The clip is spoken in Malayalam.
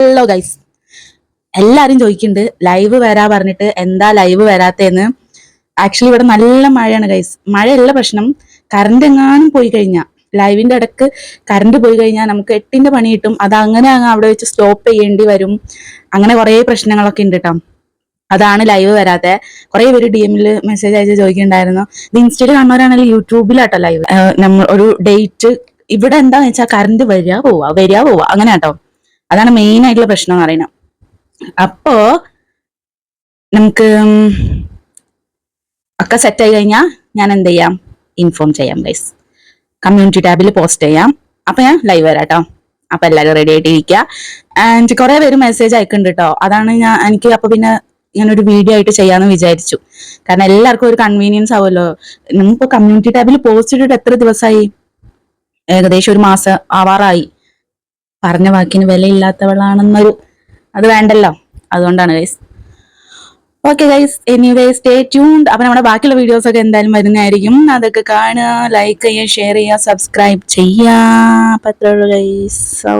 ഹലോ ഗൈസ് എല്ലാരും ചോദിക്കുന്നുണ്ട് ലൈവ് വരാ പറഞ്ഞിട്ട് എന്താ ലൈവ് വരാത്തേന്ന് ആക്ച്വലി ഇവിടെ നല്ല മഴയാണ് ഗൈസ് മഴയല്ല പ്രശ്നം കറണ്ട് എങ്ങാനും പോയി കഴിഞ്ഞാൽ ലൈവിന്റെ ഇടയ്ക്ക് കറണ്ട് പോയി കഴിഞ്ഞാൽ നമുക്ക് എട്ടിന്റെ പണി കിട്ടും. അത് അങ്ങനെ അങ്ങ് അവിടെ വെച്ച് സ്റ്റോപ്പ് ചെയ്യേണ്ടി വരും. അങ്ങനെ കുറേ പ്രശ്നങ്ങളൊക്കെ ഉണ്ട് കേട്ടോ അതാണ് ലൈവ് വരാത്ത. കുറെ പേര് ഡി എമ്മിൽ മെസ്സേജ് അയച്ച് ചോദിക്കുന്നുണ്ടായിരുന്നു. ഇത് ഇൻസ്റ്റയിൽ കാണുന്നവരാണെങ്കിൽ യൂട്യൂബിലാട്ടോ ലൈവ് നമ്മൾ ഒരു ഡേറ്റ് ഇവിടെ എന്താന്ന് വെച്ചാൽ കറണ്ട് വരിക പോവാ വരിക പോവാ അങ്ങനെ കേട്ടോ അതാണ് മെയിൻ ആയിട്ടുള്ള പ്രശ്നം എന്ന് പറയുന്നത്. അപ്പോ നമുക്ക് ഒക്കെ സെറ്റ് ആയി കഴിഞ്ഞാൽ ഞാൻ എന്ത് ചെയ്യാം? ഇൻഫോം ചെയ്യാം ഗൈസ് കമ്മ്യൂണിറ്റി ടാബിൽ പോസ്റ്റ് ചെയ്യാം. അപ്പൊ ഞാൻ ലൈവ് വരാം കേട്ടോ അപ്പൊ എല്ലാവരും റെഡി ആയിട്ട് ഇരിക്കുക ആൻഡ് കുറെ പേര് മെസ്സേജ് അയക്കുന്നുണ്ട് കേട്ടോ അതാണ് ഞാൻ എനിക്ക് അപ്പൊ പിന്നെ ഞാനൊരു വീഡിയോ ആയിട്ട് ചെയ്യാന്ന് വിചാരിച്ചു. കാരണം എല്ലാവർക്കും ഒരു കൺവീനിയൻസ് ആവുമല്ലോ. നമുക്ക് കമ്മ്യൂണിറ്റി ടാബിൽ പോസ്റ്റ് ഇട്ടിട്ട് എത്ര ദിവസമായി ഏകദേശം ഒരു മാസം ആവാറായി. പറഞ്ഞ വാക്കിന് വിലയില്ലാത്തവളാണെന്നൊരു അത് വേണ്ടല്ലോ. അതുകൊണ്ടാണ് guys okay guys anyway stay tuned അപ്പൊ നമ്മുടെ ബാക്കിയുള്ള വീഡിയോസ് ഒക്കെ എന്തായാലും വരുന്നതായിരിക്കും. അതൊക്കെ കാണുക ലൈക്ക് ചെയ്യുക ഷെയർ ചെയ്യുക സബ്സ്ക്രൈബ് ചെയ്യുക. അപ്പൊ അത്രേ ഉള്ളൂ ഗൈസ് ഓ